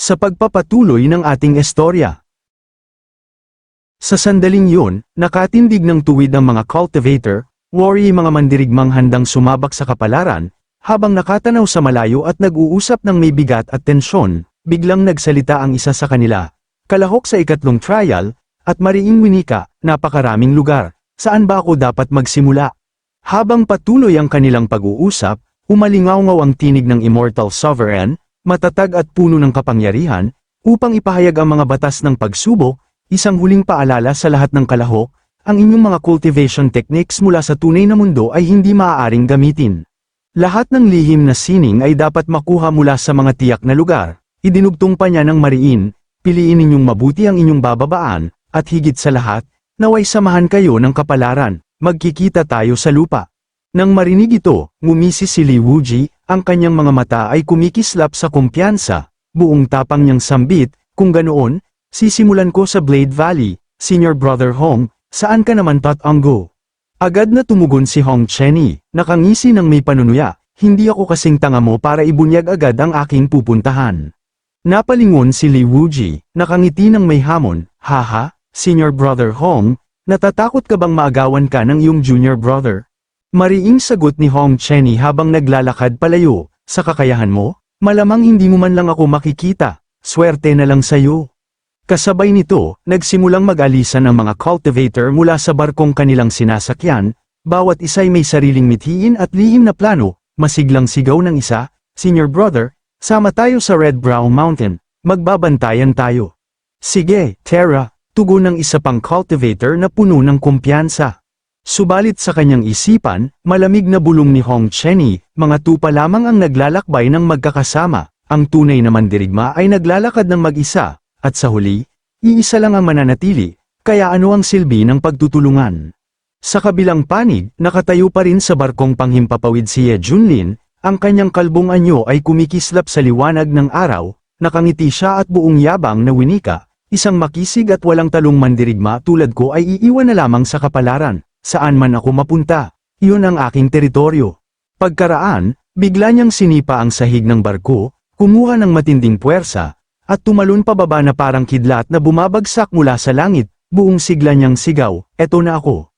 sa pagpapatuloy ng ating istorya. Sa sandaling yun, nakatindig ng tuwid ang mga cultivator, worry mga mandirigmang handang sumabak sa kapalaran, habang nakatanaw sa malayo at nag-uusap ng may bigat at tensyon, biglang nagsalita ang isa sa kanila. Kalahok sa ikatlong trial, at mariing winika, napakaraming lugar, saan ba ako dapat magsimula? Habang patuloy ang kanilang pag-uusap, umalingaw ang tinig ng Immortal Sovereign, matatag at puno ng kapangyarihan, upang ipahayag ang mga batas ng pagsubok, isang huling paalala sa lahat ng kalahok, ang inyong mga cultivation techniques mula sa tunay na mundo ay hindi maaaring gamitin. Lahat ng lihim na sining ay dapat makuha mula sa mga tiyak na lugar, idinugtong pa niya ng mariin, piliin ninyong mabuti ang inyong bababaan, at higit sa lahat, naway samahan kayo ng kapalaran, magkikita tayo sa lupa. Nang marinig ito, ngumisi si Li Wuji, ang kanyang mga mata ay kumikislap sa kumpiyansa, buong tapang niyang sambit, kung ganoon, sisimulan ko sa Blade Valley, Senior Brother Hong, saan ka naman Pat? Agad na tumugon si Hong Chenny, nakangisi ng may panunuya, hindi ako kasing tanga mo para ibunyag agad ang aking pupuntahan. Napalingon si Li Wuji, nakangiti ng may hamon, haha, Senior Brother Hong, natatakot ka bang maagawan ka ng iyong junior brother? Mariing sagot ni Hong Chenny habang naglalakad palayo, sa kakayahan mo, malamang hindi mo man lang ako makikita, swerte na lang sayo. Kasabay nito, nagsimulang mag-alisan ang mga cultivator mula sa barkong kanilang sinasakyan, bawat isa'y may sariling mithiin at lihim na plano, masiglang sigaw ng isa, Senior Brother, sama tayo sa Red Brown Mountain, magbabantayan tayo. Sige, Terra, tugon ng isa pang cultivator na puno ng kumpiyansa. Subalit sa kanyang isipan, malamig na bulong ni Hong Chenny, mga tupa lamang ang naglalakbay ng magkakasama, ang tunay na mandirigma ay naglalakad ng mag-isa, at sa huli, iisa lang ang mananatili, kaya ano ang silbi ng pagtutulungan? Sa kabilang panig, nakatayo pa rin sa barkong panghimpapawid si Ye Junlin, ang kanyang kalbong anyo ay kumikislap sa liwanag ng araw, nakangiti siya at buong yabang na winika, isang makisig at walang talong mandirigma tulad ko ay iiwan na lamang sa kapalaran, saan man ako mapunta, iyon ang aking teritoryo. Pagkaraan, bigla niyang sinipa ang sahig ng barko, kumuha ng matinding puwersa, at tumalon pababa na parang kidlat na bumabagsak mula sa langit, buong sigla niyang sigaw, eto na ako.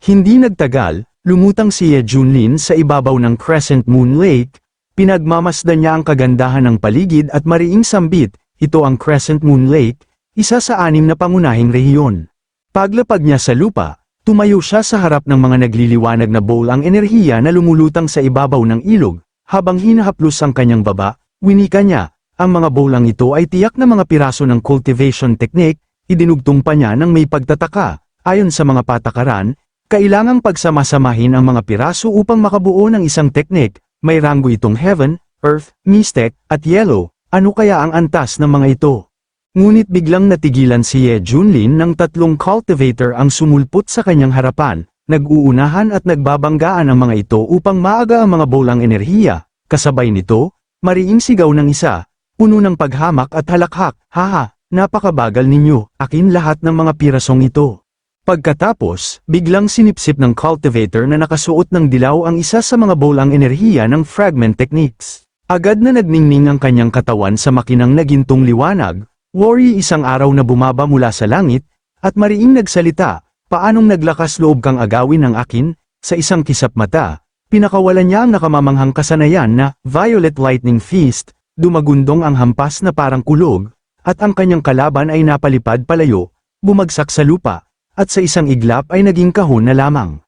Hindi nagtagal, lumutang si Ye Junlin sa ibabaw ng Crescent Moon Lake, pinagmamasdan niya ang kagandahan ng paligid at mariing sambit, ito ang Crescent Moon Lake, isa sa anim na pangunahing rehiyon. Paglapag niya sa lupa, tumayo siya sa harap ng mga nagliliwanag na bowl ang enerhiya na lumulutang sa ibabaw ng ilog, habang hinahaplos ang kanyang baba, winika niya, ang mga bowlang ito ay tiyak na mga piraso ng cultivation technique, idinugtong pa niya ng may pagtataka. Ayon sa mga patakaran, kailangang pagsamasamahin ang mga piraso upang makabuo ng isang technique, may ranggo itong Heaven, Earth, Mystic, at Yellow, ano kaya ang antas ng mga ito? Ngunit biglang natigilan si Ye Junlin ng tatlong cultivator ang sumulpot sa kanyang harapan, nag-uunahan at nagbabanggaan ang mga ito upang maaga ang mga bolang enerhiya, kasabay nito, mariing sigaw ng isa, Puno ng paghamak at halakhak, haha, napakabagal ninyo, akin lahat ng mga pirasong ito. Pagkatapos, biglang sinipsip ng cultivator na nakasuot ng dilaw ang isa sa mga bolang enerhiya ng fragment techniques. Agad na nagningning ang kanyang katawan sa makinang nagintong liwanag, worry isang araw na bumaba mula sa langit, at mariing nagsalita, paanong naglakas loob kang agawin ng akin, sa isang kisap mata, pinakawalan niya ang nakamamanghang kasanayan na Violet Lightning Feast, dumagundong ang hampas na parang kulog, at ang kanyang kalaban ay napalipad palayo, bumagsak sa lupa, at sa isang iglap ay naging kahon na lamang.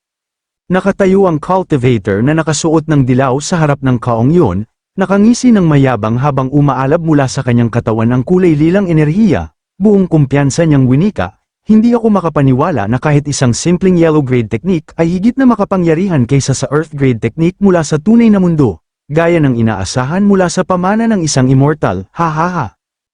Nakatayo ang cultivator na nakasuot ng dilaw sa harap ng kaong yun, nakangisi ng mayabang habang umaalab mula sa kanyang katawan ang kulay lilang enerhiya, buong kumpiyansa niyang winika, hindi ako makapaniwala na kahit isang simpleng yellow grade technique ay higit na makapangyarihan kaysa sa earth grade technique mula sa tunay na mundo gaya ng inaasahan mula sa pamana ng isang immortal, ha ha ha.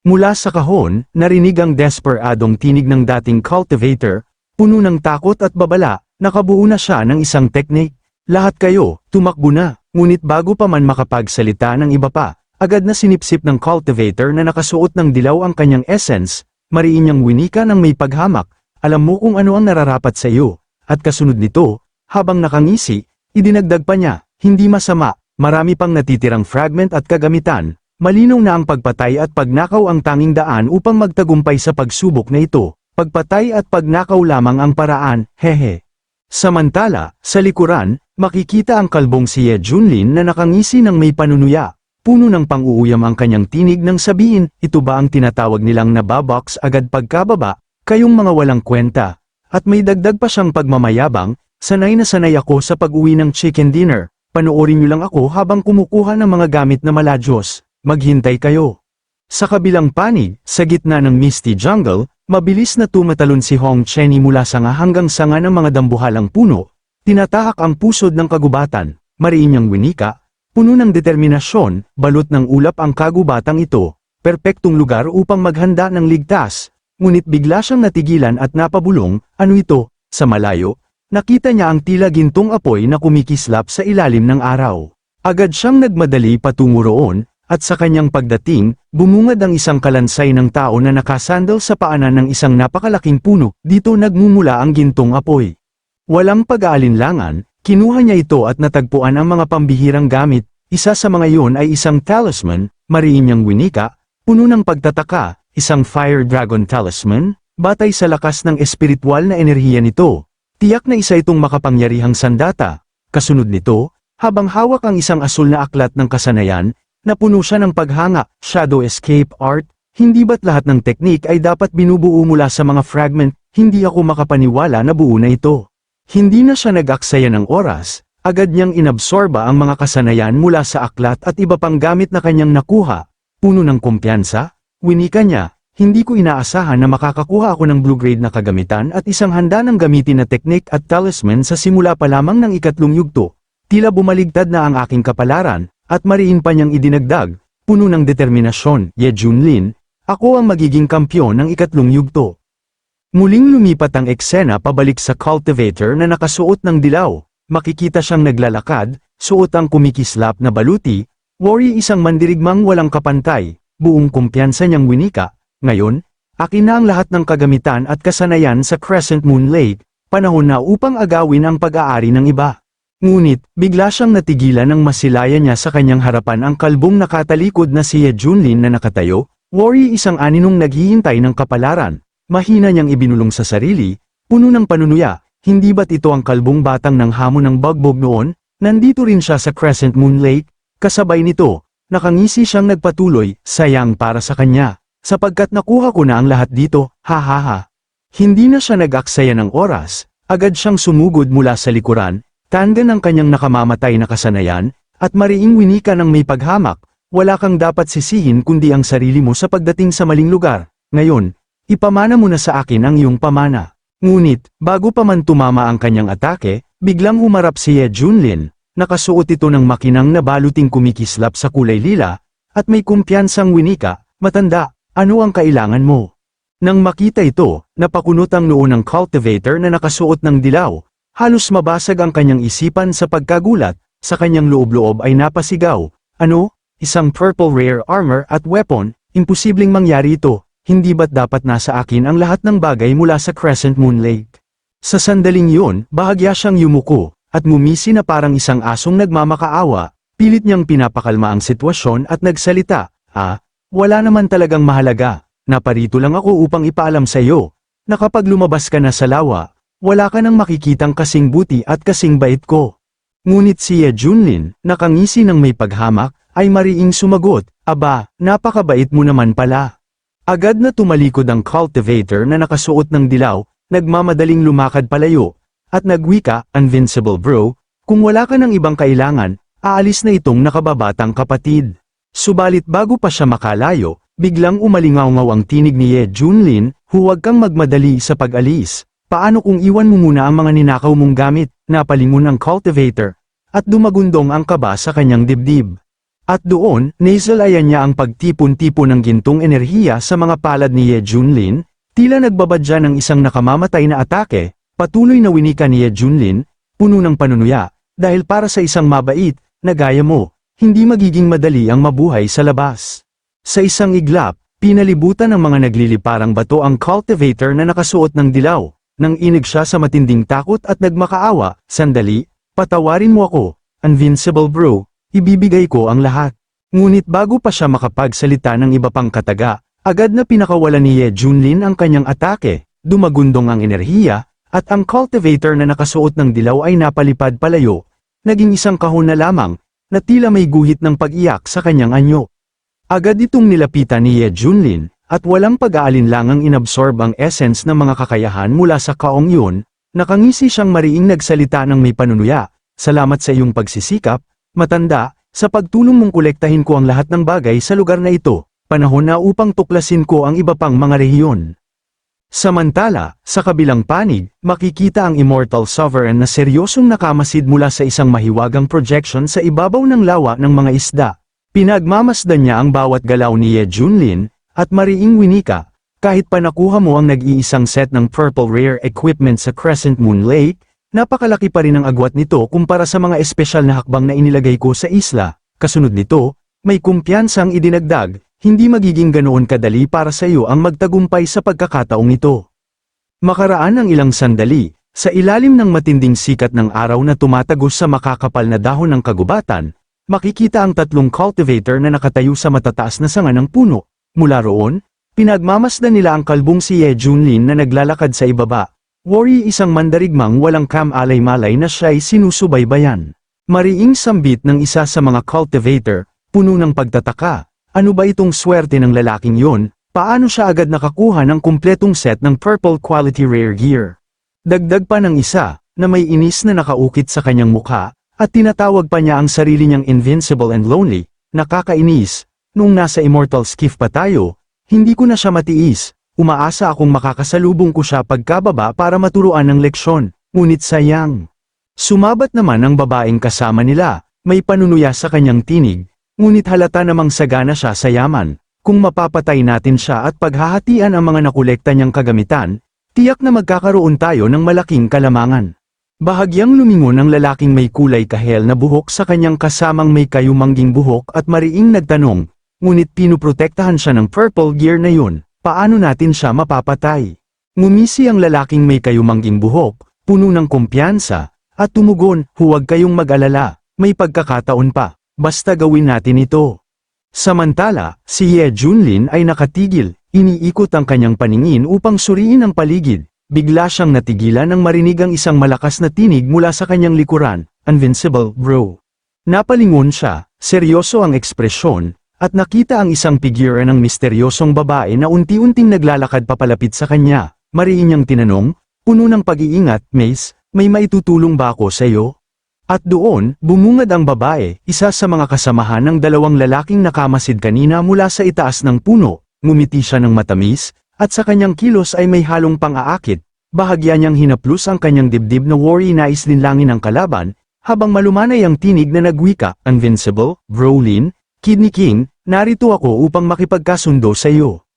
Mula sa kahon, narinig ang desperadong tinig ng dating cultivator, puno ng takot at babala, nakabuo na siya ng isang teknik. Lahat kayo, tumakbo na, ngunit bago pa man makapagsalita ng iba pa, agad na sinipsip ng cultivator na nakasuot ng dilaw ang kanyang essence, mariin niyang winika ng may paghamak, alam mo kung ano ang nararapat sa iyo, at kasunod nito, habang nakangisi, idinagdag pa niya, hindi masama, Marami pang natitirang fragment at kagamitan, Malinaw na ang pagpatay at pagnakaw ang tanging daan upang magtagumpay sa pagsubok na ito. Pagpatay at pagnakaw lamang ang paraan, hehe. Samantala, sa likuran, makikita ang kalbong si Ye Junlin na nakangisi ng may panunuya. Puno ng pang-uuyam ang kanyang tinig nang sabihin, ito ba ang tinatawag nilang nababox agad pagkababa, kayong mga walang kwenta. At may dagdag pa siyang pagmamayabang, sanay na sanay ako sa pag-uwi ng chicken dinner, panoorin niyo lang ako habang kumukuha ng mga gamit na maladyos, maghintay kayo. Sa kabilang panig, sa gitna ng misty jungle, mabilis na tumatalon si Hong Chenny mula sanga hanggang sanga ng mga dambuhalang puno, tinatahak ang pusod ng kagubatan, mariin niyang winika, puno ng determinasyon, balot ng ulap ang kagubatang ito, perpektong lugar upang maghanda ng ligtas, ngunit bigla siyang natigilan at napabulong, ano ito, sa malayo, nakita niya ang tila gintong apoy na kumikislap sa ilalim ng araw. Agad siyang nagmadali patungo roon, at sa kanyang pagdating, bumungad ang isang kalansay ng tao na nakasandal sa paanan ng isang napakalaking puno, dito nagmumula ang gintong apoy. Walang pag-aalinlangan, kinuha niya ito at natagpuan ang mga pambihirang gamit, isa sa mga iyon ay isang talisman, mariin winika, puno ng pagtataka, isang fire dragon talisman, batay sa lakas ng espiritual na enerhiya nito. Tiyak na isa itong makapangyarihang sandata. Kasunod nito, habang hawak ang isang asul na aklat ng kasanayan, Napuno siya ng paghanga, shadow escape art, hindi ba't lahat ng teknik ay dapat binubuo mula sa mga fragment, hindi ako makapaniwala na buo na ito. Hindi na siya nag-aksaya ng oras, agad niyang inabsorba ang mga kasanayan mula sa aklat at iba pang gamit na kanyang nakuha, puno ng kumpiyansa, winika niya, hindi ko inaasahan na makakakuha ako ng blue-grade na kagamitan at isang handa ng gamitin na teknik at talisman sa simula pa lamang ng ikatlong yugto. Tila bumaligtad na ang aking kapalaran, at mariin pa niyang idinagdag, puno ng determinasyon, Ye Junlin, ako ang magiging kampyon ng ikatlong yugto. Muling lumipat ang eksena pabalik sa cultivator na nakasuot ng dilaw, makikita siyang naglalakad, suot ang kumikislap na baluti, worry isang mandirigmang walang kapantay, buong kumpiyansa niyang winika, ngayon, akin na ang lahat ng kagamitan at kasanayan sa Crescent Moon Lake, panahon na upang agawin ang pag-aari ng iba. Ngunit, bigla siyang natigilan nang masilaya niya sa kanyang harapan ang kalbong nakatalikod na si Ye Junlin na nakatayo, worry isang aninong naghihintay ng kapalaran. Mahina niyang ibinulong sa sarili, puno ng panunuya, hindi ba't ito ang kalbong batang ng hamon ng bagbog noon? Nandito rin siya sa Crescent Moon Lake, kasabay nito, nakangisi siyang nagpatuloy, sayang para sa kanya, sapagkat nakuha ko na ang lahat dito, ha ha ha. Hindi na siya nag-aksaya ng oras, agad siyang sumugod mula sa likuran, Tanda ng kanyang nakamamatay na kasanayan, at mariing winika ng may paghamak, wala kang dapat sisihin kundi ang sarili mo sa pagdating sa maling lugar. Ngayon, ipamana mo na sa akin ang iyong pamana. Ngunit, bago pa man tumama ang kanyang atake, biglang humarap si Ye Junlin, nakasuot ito ng makinang na baluting kumikislap sa kulay lila, at may kumpiyansang winika, matanda, ano ang kailangan mo? Nang makita ito, napakunot ang noo ng cultivator na nakasuot ng dilaw, Halos mabasag ang kanyang isipan sa pagkagulat, sa kanyang loob-loob ay napasigaw, ano, isang purple rare armor at weapon, imposibleng mangyari ito, hindi ba't dapat nasa akin ang lahat ng bagay mula sa Crescent Moon Lake? Sa sandaling yun, bahagya siyang yumuko, at ngumisi na parang isang asong nagmamakaawa, pilit niyang pinapakalma ang sitwasyon at nagsalita, ah, wala naman talagang mahalaga, naparito lang ako upang ipaalam sa iyo, na kapag lumabas ka na sa lawa, wala ka nang makikitang kasing buti at kasing bait ko. Ngunit si Ye Junlin, nakangisi ng may paghamak, ay mariing sumagot, Aba, napakabait mo naman pala. Agad na tumalikod ang cultivator na nakasuot ng dilaw, nagmamadaling lumakad palayo, at nagwika, Invincible bro, kung wala ka ng ibang kailangan, aalis na itong nakababatang kapatid. Subalit bago pa siya makalayo, biglang umalingaw ang tinig ni Ye Junlin, huwag kang magmadali sa pag-alis. Paano kung iwan mo muna ang mga ninakaw mong gamit, napalingon ang cultivator, at dumagundong ang kaba sa kanyang dibdib. At doon, nasalayan niya ang pagtipon-tipon ng gintong enerhiya sa mga palad ni Ye Junlin, tila nagbabadya ng isang nakamamatay na atake, patuloy na winika ni Ye Junlin, puno ng panunuya, dahil para sa isang mabait, na gaya mo, hindi magiging madali ang mabuhay sa labas. Sa isang iglap, pinalibutan ng mga nagliliparang bato ang cultivator na nakasuot ng dilaw, nang inig siya sa matinding takot at nagmakaawa, sandali, patawarin mo ako, invincible bro, ibibigay ko ang lahat. Ngunit bago pa siya makapagsalita ng iba pang kataga, agad na pinakawalan ni Ye Junlin ang kanyang atake, dumagundong ang enerhiya, at ang cultivator na nakasuot ng dilaw ay napalipad palayo, naging isang kahon na lamang, na tila may guhit ng pag-iyak sa kanyang anyo. Agad itong nilapitan ni Ye Junlin, at walang pag-aalinlangang inabsorb ang essence ng mga kakayahan mula sa kaong yun, nakangisi siyang mariing nagsalita ng may panunuya, salamat sa iyong pagsisikap, matanda, sa pagtulong mong kolektahin ko ang lahat ng bagay sa lugar na ito, panahon na upang tuklasin ko ang iba pang mga rehiyon. Samantala, sa kabilang panig, makikita ang Immortal Sovereign na seryosong nakamasid mula sa isang mahiwagang projection sa ibabaw ng lawa ng mga isda. Pinagmamasdan niya ang bawat galaw ni Ye Junlin, at mariing winika, kahit pa nakuha mo ang nag-iisang set ng Purple Rare Equipment sa Crescent Moon Lake, napakalaki pa rin ang agwat nito kumpara sa mga espesyal na hakbang na inilagay ko sa isla. Kasunod nito, may kumpiyansang idinagdag, hindi magiging ganoon kadali para sa iyo ang magtagumpay sa pagkakataong ito. Makaraan ang ilang sandali, sa ilalim ng matinding sikat ng araw na tumatagos sa makakapal na dahon ng kagubatan, makikita ang tatlong cultivator na nakatayo sa matataas na sanga ng puno. Mula roon, pinagmamasdan nila ang kalbong si Ye Junlin na naglalakad sa ibaba. Worry isang mandarigmang walang kam-alay-malay na siya'y sinusubaybayan. Mariing sambit ng isa sa mga cultivator, puno ng pagtataka. Ano ba itong swerte ng lalaking yon? Paano siya agad nakakuha ng kumpletong set ng purple quality rare gear? Dagdag pa ng isa, na may inis na nakaukit sa kanyang mukha, at tinatawag pa niya ang sarili niyang invincible and lonely, nakakainis, nung nasa immortal skiff pa tayo, hindi ko na siya matiis, umaasa akong makakasalubong ko siya pagkababa para maturuan ng leksyon, ngunit sayang. Sumabat naman ang babaeng kasama nila, may panunuya sa kanyang tinig, ngunit halata namang sagana siya sa yaman, kung mapapatay natin siya at paghahatian ang mga nakolekta niyang kagamitan, tiyak na magkakaroon tayo ng malaking kalamangan. Bahagyang lumingon ang lalaking may kulay kahel na buhok sa kanyang kasamang may kayumangging buhok at mariing nagtanong, ngunit pinuprotektahan siya ng purple gear na yun, paano natin siya mapapatay? Ngumisi ang lalaking may kayumangging buhok, puno ng kumpiyansa, at tumugon, huwag kayong mag-alala, may pagkakataon pa, basta gawin natin ito. Samantala, si Ye Junlin ay nakatigil, iniikot ang kanyang paningin upang suriin ang paligid, bigla siyang natigilan nang marinig ang isang malakas na tinig mula sa kanyang likuran, Invincible, bro. Napalingon siya, seryoso ang ekspresyon, at nakita ang isang figure ng misteryosong babae na unti-unting naglalakad papalapit sa kanya, mariin niyang tinanong, puno ng pag-iingat, Mace, may maitutulong ba ako sa iyo? At doon, bumungad ang babae, isa sa mga kasamahan ng dalawang lalaking nakamasid kanina mula sa itaas ng puno, ngumiti siya ng matamis, at sa kanyang kilos ay may halong pang-aakit, bahagya niyang hinaplos ang kanyang dibdib na worry na islinlangin ng kalaban, habang malumanay ang tinig na nagwika, Invincible, Brolin, Kidney King, narito ako upang makipagkasundo sa iyo.